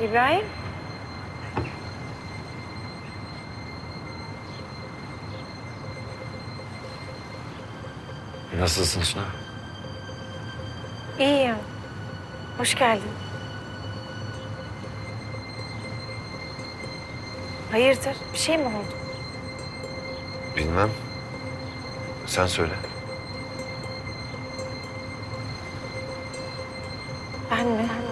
İbrahim. Nasılsın Suna? İyiyim. Hoş geldin. Hayırdır? Bir şey mi oldu? Bilmem. Sen söyle. Ben mi? Ben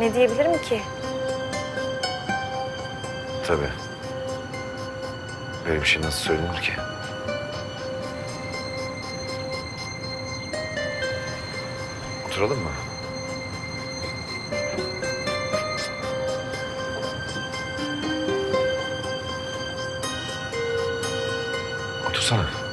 ne diyebilirim ki? Tabii. Böyle bir şey nasıl söylenir ki? Oturalım mı? Otursana.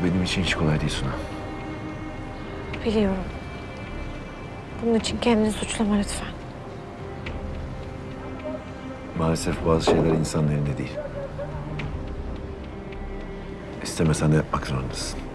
Bu benim için hiç kolay değil Suna. Biliyorum. Bunun için kendini suçlama lütfen. Maalesef bazı şeyler insanın elinde değil. İstemesen de yapmak zorundasın.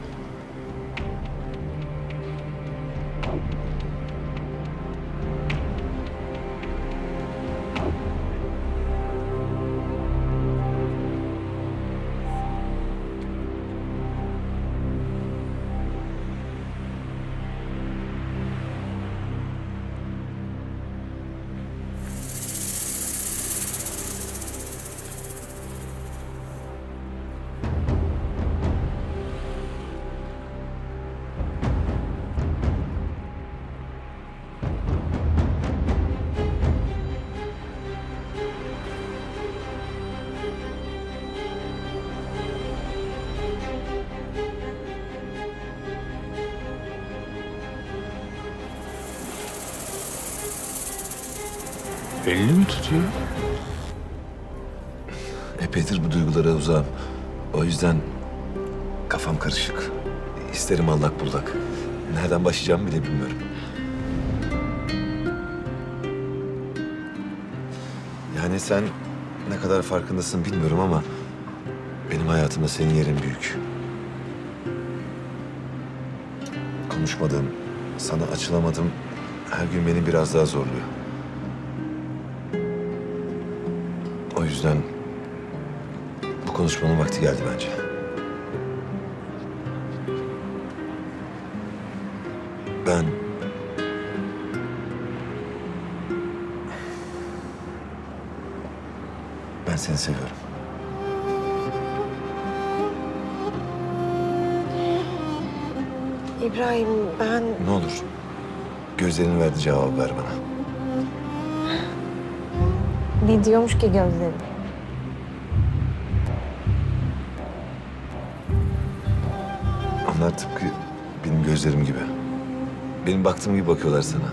Elini mi tutuyor? Epeydir bu duygulara uzağım. O yüzden kafam karışık. İsterim allak bullak. Nereden başlayacağımı bile bilmiyorum. Yani sen ne kadar farkındasın bilmiyorum ama benim hayatımda senin yerin büyük. Konuşmadığım, sana açılamadım her gün beni biraz daha zorluyor. Yüzden bu konuşmanın vakti geldi bence. Ben... Ben seni seviyorum. İbrahim ben... Ne olur gözlerin verdiği cevabı ver bana. Ne diyormuş ki gözlerim? Onlar tıpkı benim gözlerim gibi. Benim baktığım gibi bakıyorlar sana.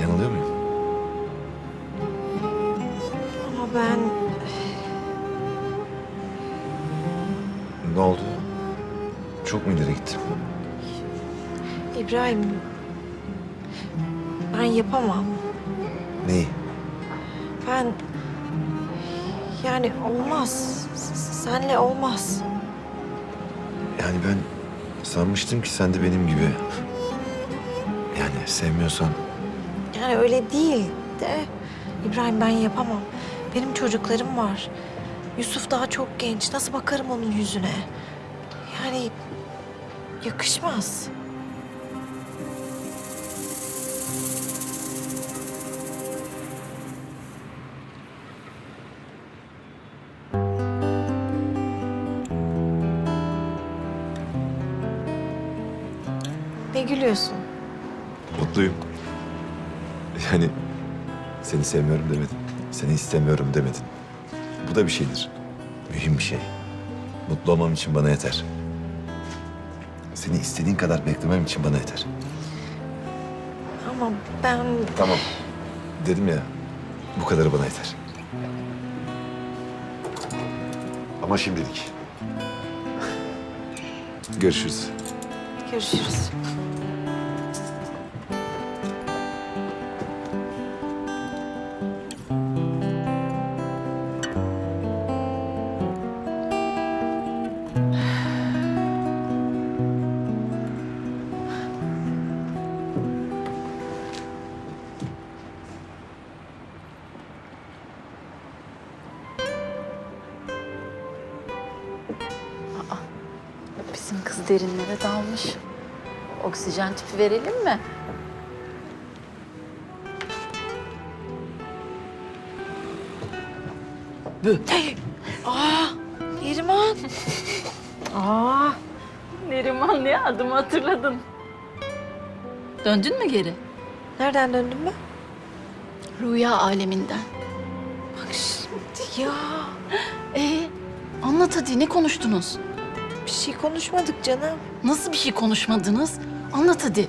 Yanılıyor muyum? Ama ben... Ne oldu? Çok mu ileri gittim? İbrahim... Ben yapamam. Neyi? Ben... Yani olmaz. S- Senle olmaz. Yani ben sanmıştım ki sen de benim gibi. Yani sevmiyorsan Yani öyle değil de... İbrahim ben yapamam. Benim çocuklarım var. Yusuf daha çok genç. Nasıl bakarım onun yüzüne? Yani yakışmaz. Gülüyorsun? mutluyum. Yani Seni sevmiyorum demedin. Seni istemiyorum demedin. Bu da bir şeydir. Mühim bir şey. Mutlu olmam için bana yeter. Seni istediğin kadar beklemem için bana yeter. Ama ben... Tamam. Dedim ya, bu kadarı bana yeter. Ama şimdilik. Görüşürüz. Görüşürüz. Bizim kız derinlere dalmış. Oksijen tüpü verelim mi? Aa, Neriman. Aa, Neriman ne adımı hatırladın. Döndün mü geri? Nereden döndün mü? Rüya aleminden. Bak şimdi ya. Ee, anlat hadi ne konuştunuz? Bir şey konuşmadık canım. Nasıl bir şey konuşmadınız? Anlat hadi.